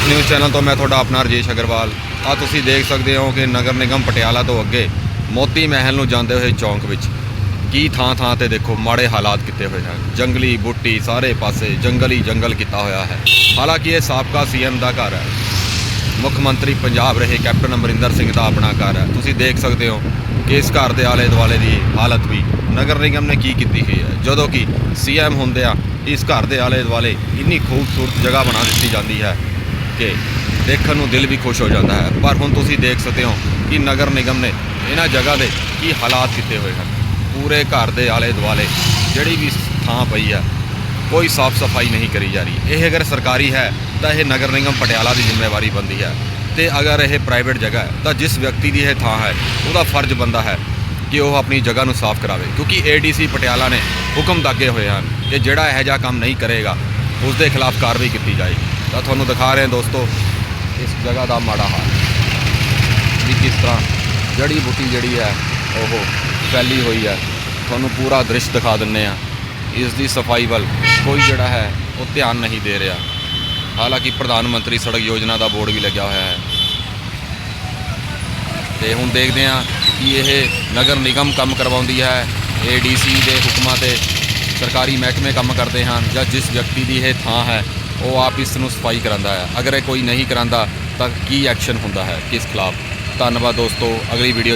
Bharat news channel ਤੋਂ ਮੈਂ ਤੁਹਾਡਾ ਆਪਣਾ ਰਜੇਸ਼ ਅਗਰਵਾਲ। ਆ ਤੁਸੀਂ ਦੇਖ ਸਕਦੇ ਹੋ ਕਿ ਨਗਰ ਨਿਗਮ ਪਟਿਆਲਾ ਤੋਂ ਅੱਗੇ ਮੋਤੀ ਮਹਿਲ ਨੂੰ ਜਾਂਦੇ ਹੋਏ ਚੌਂਕ ਵਿੱਚ ਕੀ ਥਾਂ ਥਾਂ ਤੇ ਦੇਖੋ ਮਾੜੇ ਹਾਲਾਤ ਕੀਤੇ ਹੋਏ ਹਨ। ਜੰਗਲੀ, ਬੂਟੀ ਸਾਰੇ ਪਾਸੇ ਜੰਗਲੀ ਜੰਗਲ ਕੀਤਾ ਹੋਇਆ ਹੈ। ਹਾਲਾਂਕਿ ਇਹ ਸਾਬਕਾ ਸੀਐਮ ਦਾ ਘਰ ਹੈ। ਮੁੱਖ ਮੰਤਰੀ ਪੰਜਾਬ ਰਹੇ ਕੈਪਟਨ ਅਮਰਿੰਦਰ ਸਿੰਘ ਦਾ ਆਪਣਾ ਘਰ ਹੈ। ਤੁਸੀਂ ਦੇਖ ਸਕਦੇ ਹੋ ਕਿ ਇਸ ਘਰ ਦੇ ਆਲੇ ਦੁਆਲੇ ਦੀ ਹਾਲਤ ਵੀ ਨਗਰ ਨਿਗਮ ਨੇ ਕੀ ਕੀਤੀ ਹੋਈ ਹੈ। ਜਦੋਂ ਕਿ ਸੀਐਮ ਹੁੰਦਿਆਂ ਇਸ ਘਰ ਦੇ ਆਲੇ ਦੁਆਲੇ ਇੰਨੀ ਖੂਬਸੂਰਤ ਜਗ੍ਹਾ ਬਣਾ ਦਿੱਤੀ ਜਾਂਦੀ ਹੈ ਕਿ ਦੇਖਣ ਨੂੰ ਦਿਲ ਵੀ ਖੁਸ਼ ਹੋ ਜਾਂਦਾ ਹੈ। ਪਰ ਹੁਣ ਤੁਸੀਂ ਦੇਖ ਸਕਦੇ ਹੋ ਕਿ ਨਗਰ ਨਿਗਮ ਨੇ ਇਹਨਾਂ ਜਗ੍ਹਾ ਦੇ ਕੀ ਹਾਲਾਤ ਕੀਤੇ ਹੋਏ ਹਨ। ਪੂਰੇ ਘਰ ਦੇ ਆਲੇ ਦੁਆਲੇ ਜਿਹੜੀ ਵੀ ਥਾਂ ਪਈ ਹੈ, ਕੋਈ ਸਾਫ਼ ਸਫ਼ਾਈ ਨਹੀਂ ਕਰੀ ਜਾ ਰਹੀ। ਇਹ ਅਗਰ ਸਰਕਾਰੀ ਹੈ, ਤਾਂ ਇਹ ਨਗਰ ਨਿਗਮ ਪਟਿਆਲਾ ਦੀ ਜ਼ਿੰਮੇਵਾਰੀ ਬਣਦੀ ਹੈ। ਤੇ ਅਗਰ ਇਹ ਪ੍ਰਾਈਵੇਟ ਜਗ੍ਹਾ ਹੈ, ਤਾਂ ਜਿਸ ਵਿਅਕਤੀ ਦੀ ਇਹ ਥਾਂ ਹੈ, ਉਹਦਾ ਫਰਜ਼ ਬੰਦਾ ਹੈ ਕਿ ਉਹ ਆਪਣੀ ਜਗ੍ਹਾ ਨੂੰ ਸਾਫ਼ ਕਰਾਵੇ। ਕਿਉਂਕਿ ਏਡੀਸੀ ਪਟਿਆਲਾ ਨੇ ਹੁਕਮ ਦਾਗੇ ਹੋਏ ਹਨ ਕਿ ਜਿਹੜਾ ਇਹੋ ਜਿਹਾ ਕੰਮ ਨਹੀਂ ਕਰੇਗਾ ਉਸ ਦੇ ਖਿਲਾਫ ਕਾਰਵਾਈ ਕੀਤੀ ਜਾਏਗੀ। ਤਾਂ ਤੁਹਾਨੂੰ ਦਿਖਾ ਰਹੇ ਹਾਂ ਦੋਸਤੋ, ਇਸ ਜਗ੍ਹਾ ਦਾ ਮਾੜਾ ਹਾਲ। ਵੀ ਕਿਸ ਤਰ੍ਹਾਂ ਜੜੀ ਬੂਟੀ ਜਿਹੜੀ ਹੈ, ਉਹ ਫੈਲੀ ਹੋਈ ਹੈ। ਤੁਹਾਨੂੰ ਪੂਰਾ ਦ੍ਰਿਸ਼ ਦਿਖਾ ਦਿੰਨੇ ਆ ਇਸ ਦੀ ਸਫ਼ਾਈ ਵੱਲ ਕੋਈ ਜਿਹੜਾ ਹੈ, ਉਹ ਧਿਆਨ ਨਹੀਂ ਦੇ ਰਿਹਾ। ਹਾਲਾਂਕਿ ਪ੍ਰਧਾਨ ਮੰਤਰੀ ਸੜਕ ਯੋਜਨਾ ਦਾ ਬੋਰਡ ਵੀ ਲੱਗਿਆ ਹੋਇਆ ਹੈ। ਤੇ ਹੁਣ ਦੇਖਦੇ ਹਾਂ ਕਿ ਇਹ ਨਗਰ ਨਿਗਮ ਕੰਮ ਕਰਵਾਉਂਦੀ ਹੈ। ਏਡੀਸੀ ਦੇ ਹੁਕਮਾਂ ਤੇ ਸਰਕਾਰੀ ਮਹਿਕਮੇ ਕੰਮ ਕਰਦੇ ਹਨ ਜਾਂ ਜਿਸ ਵਿਅਕਤੀ ਦੀ ਇਹ ਥਾਂ ਹੈ ਉਹ ਆਪ ਇਸ ਨੂੰ ਸਫ਼ਾਈ ਕਰਾਂਦਾ ਹੈ। ਅਗਰ ਇਹ ਕੋਈ ਨਹੀਂ ਕਰਾਂਦਾ ਤਾਂ ਕੀ ਐਕਸ਼ਨ ਹੁੰਦਾ ਹੈ ਕਿਸ ਖਿਲਾਫ? ਧੰਨਵਾਦ ਦੋਸਤੋ, ਅਗਲੀ ਵੀਡੀਓ